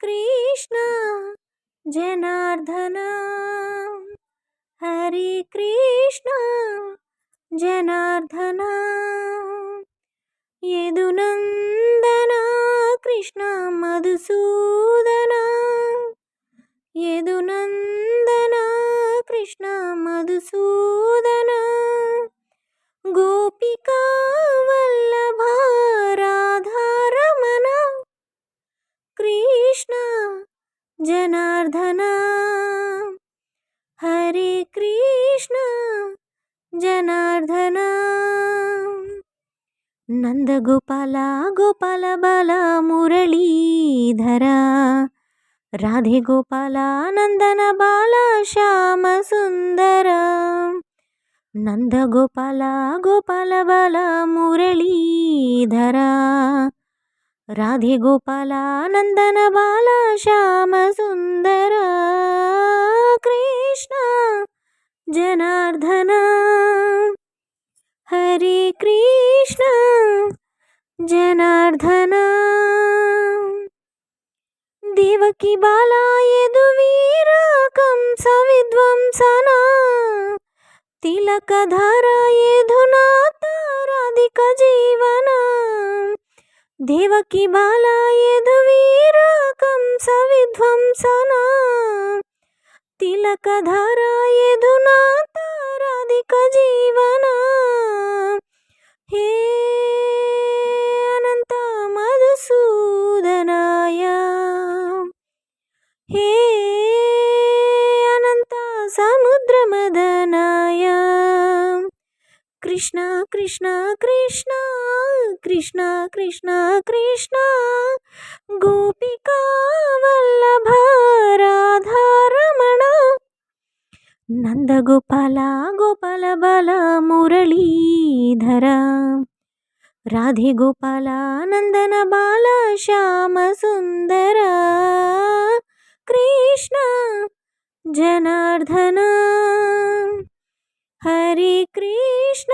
కృష్ణ జనార్దన. హరి కృష్ణ జనార్దన. యదునందన కృష్ణ మధుసూదన. కృష్ణ మధుసూదన గోపికా వల్లభ కృష్ణ జనార్దన హరే కృష్ణ జనార్దన. నందగోపాల గోపాల బాల మురళీధర రాధే గోపాల నందన బాల శ్యామ సుందర. నందగోపాల గోపాల బాల మురళీధర. రాధే గోపాల నందన బాల శ్యామ సుందర. కృష్ణ జనార్దన. హరే కృష్ణ జనార్దనా. దేవకి బాల యదువీర కంస విధ్వంసన తిలకధార యధునాథ రాధిక జీవన. దేవకి బాల యదువీర కంస విధ్వంసన తిలకధార యధునాథ రాధిక జీవన. హే అనంత సముద్రమదనాయ కృష్ణ కృష్ణ కృష్ణ కృష్ణ కృష్ణ కృష్ణ. గోపికా వల్లభ నందగోపాల గోపాల బాల మురళీధర. రాధే గోపాల నందన బాల కృష్ణ జనార్దన. హరి కృష్ణ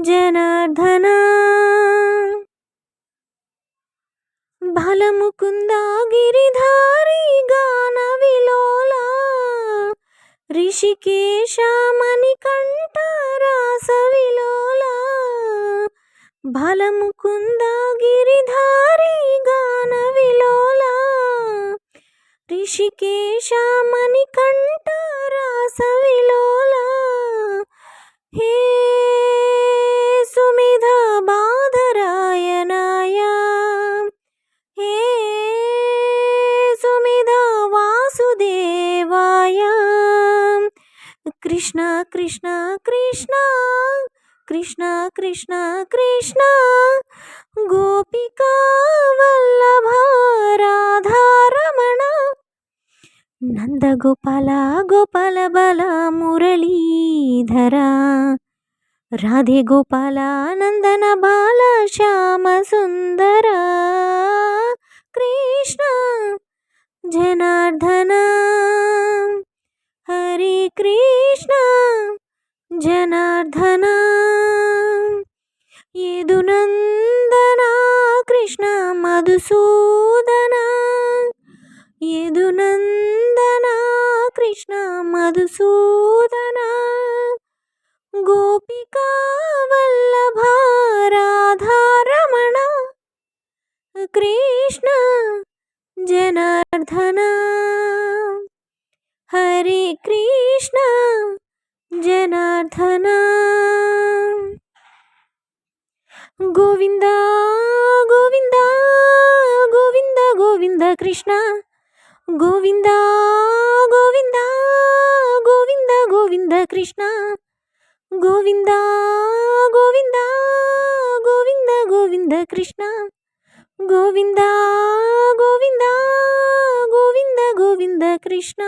జనార్దన. బలముకుంద గిరిధారి గాన విలోల. ఋషికేశ మణికంఠ రాస విలోల బలముకుంద గిరిధారి గాన విలోల ఋషికేశ మణికంఠ రాస విలోల హే సుమిధ బాధరాయణాయ హే సుమిధ వాసుదేవాయ కృష్ణ కృష్ణ కృష్ణ కృష్ణ కృష్ణ కృష్ణ గోపికా వల్లభ రాధారమణ నందగోపాల గోపాల బాల మురళీధర రాధే గోపాల నందన బాల శ్యామ సుందర కృష్ణ జనార్దన హరే కృష్ణ జనార్దన యదునందన కృష్ణ మధుసూదనా యదునందన కృష్ణ మధుసూదన గోపికా వల్లభ కృష్ణ జనార్దన హరే కృష్ణ జనార్దన. గోవింద గోవింద గోవింద గోవింద కృష్ణ గోవింద గోవింద గోవింద గోవింద కృష్ణ. గోవింద గోవింద గోవింద గోవింద కృష్ణ. గోవింద గోవింద గోవింద గోవింద కృష్ణ.